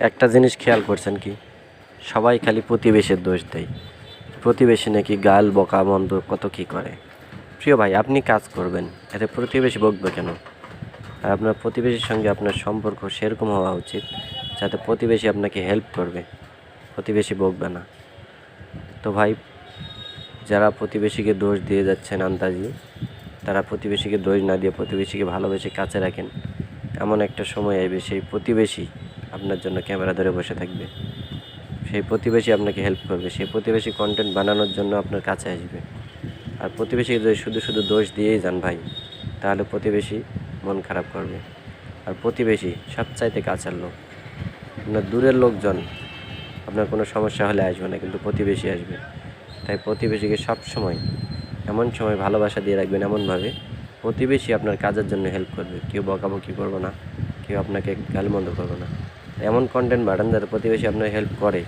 একটা জিনিস খেয়াল করছেন কি? সবাই খালি প্রতিবেশীর দোষ দেয়। প্রতিবেশী নাকি গাল, বকা, মন্দ কত কি করে? প্রিয় ভাই, আপনি কাজ করবেন। এতে প্রতিবেশী বকবে কেন? আর আপনার প্রতিবেশীর সঙ্গে আপনার সম্পর্ক সেরকম হওয়া উচিত, যাতে প্রতিবেশী আপনাকে হেল্প করবে। প্রতিবেশী বকবে না। তো ভাই, যারা প্রতিবেশীকে দোষ দিয়ে যাচ্ছেন আন্দাজি, তারা প্রতিবেশীকে দোষ না দিয়ে প্রতিবেশীকে ভালোবেসে কাছে রাখেন। এমন একটা সময় আসবে, সেই প্রতিবেশী আপনার জন্য ক্যামেরা ধরে বসে থাকবে। সেই প্রতিবেশী আপনাকে হেল্প করবে। সেই প্রতিবেশী কন্টেন্ট বানানোর জন্য আপনার কাছে আসবে। আর প্রতিবেশীকে যদি শুধু শুধু দোষ দিয়েই যান ভাই, তাহলে প্রতিবেশী মন খারাপ করবে। আর প্রতিবেশী সবচাইতে কাছের লোক। আপনার দূরের লোকজন, আপনার কোনো সমস্যা হলে আসবে না, কিন্তু প্রতিবেশী আসবে। তাই প্রতিবেশীকে সব সময় এমন সময় ভালোবাসা দিয়ে রাখবেন এমনভাবে প্রতিবেশী আপনার কাজের জন্য হেল্প করবে। কেউ বকাবকি করবে না। কেউ আপনাকে গালমন্দ করবে না। এমন কন্টেন্ট বাড়ান যাতে প্রতিবেশী আপনার হেল্প করে।